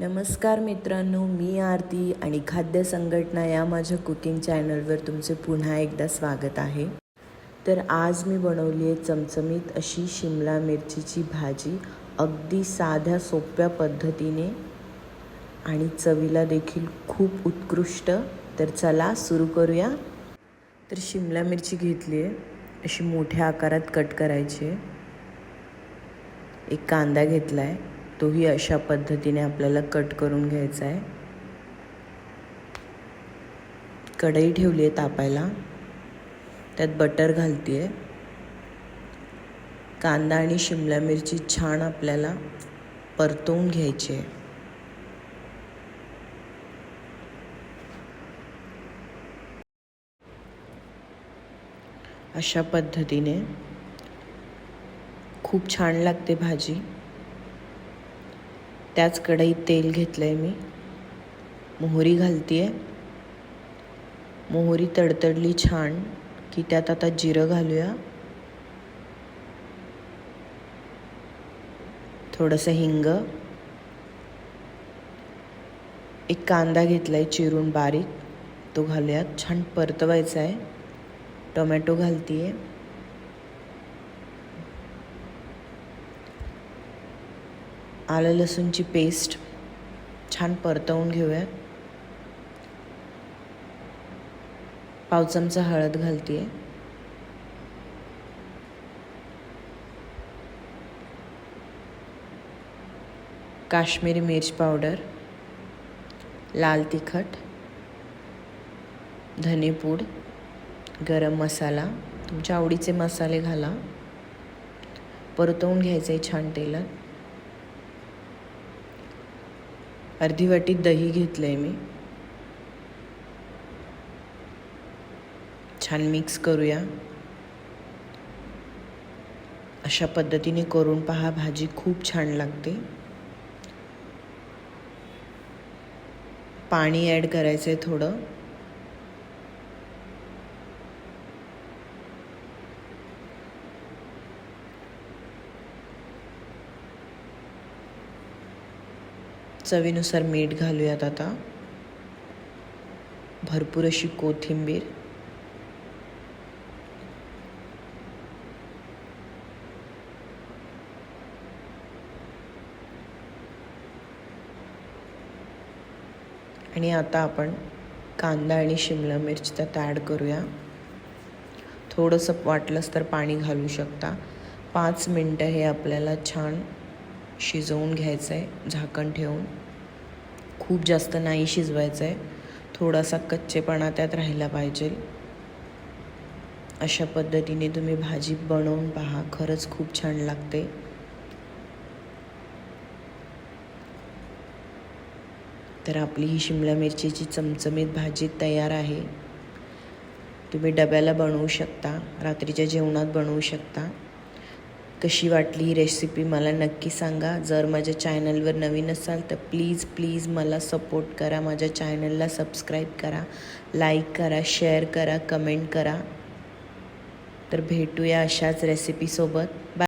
नमस्कार मित्रांनो मी आरती आणि खाद्य संघटना या माझ्या कुकिंग चॅनलवर तुमचे पुन्हा एकदा स्वागत आहे. तर आज मी बनवली आहे चमचमीत अशी शिमला मिरचीची भाजी अगदी साध्या सोप्या पद्धतीने आणि चवीला देखील खूप उत्कृष्ट. तर चला सुरू करूया. तर शिमला मिरची घेतली आहे अशी मोठ्या आकारात कट करायची आहे एक कांदा घेतला आहे तोही अशा पद्धतीने आपल्याला कट करून घ्यायचा आहे. कढई ठेवली आहे तापायला. त्यात बटर घालते आहे कांदा आणि शिमला मिरची छान आपल्याला परतवून घ्यायची आहे. अशा पद्धतीने खूप छान लागते भाजी. त्याच कढईत तेल घेतलं आहे मी. मोहरी घालते आहे मोहरी तडतडली छान की त्यात आता जिरं घालूया. थोडंसं हिंग. एक कांदा घेतला आहे चिरून बारीक तो घालूयात. छान परतवायचा आहे टोमॅटो घालते आहे आलं लसूणची पेस्ट छान परतवून घेऊया. पाव चमचा हळद घालते आहे काश्मीरी मिर्च पावडर लाल तिखट धनेपूड गरम मसाला तुमच्या आवडीचे मसाले घाला. परतवून घ्यायचे छान तेलात. अर्धी वाटी दही घेतलं आहे मी. छान मिक्स करूया. अशा पद्धतीने करून पहा भाजी खूप छान लागते. पाणी ॲड करायचं आहे थोडं. चवीनुसार मीठ घालूयात आता. भरपूर अशी कोथिंबीर. आणि आता आपण कांदा आणि शिमला मिरची त्यात ॲड करूया. थोडंसं वाटलंच तर पाणी घालू शकता. पाच मिनटं हे आपल्याला छान शिजवून घ्यायचं आहे झाकण ठेवून. खूप जास्त नाही शिजवायचं आहे. थोडासा कच्चेपणा त्यात राहिला पाहिजे. अशा पद्धतीने तुम्ही भाजी बनवून पहा खरंच खूप छान लागते. तर आपली ही शिमला मिरचीची चमचमीत भाजी तयार आहे. तुम्ही डब्याला बनवू शकता रात्रीच्या जेवणात बनवू शकता. कशी वाटली ही रेसिपी मला नक्की सांगा. जर माझ्या चॅनलवर नवीन असाल तर प्लीज प्लीज मला सपोर्ट करा. माझ्या चॅनलला सबस्क्राईब करा. लाईक करा शेअर करा कमेंट करा. तर भेटूया अशाच रेसिपीसोबत बाय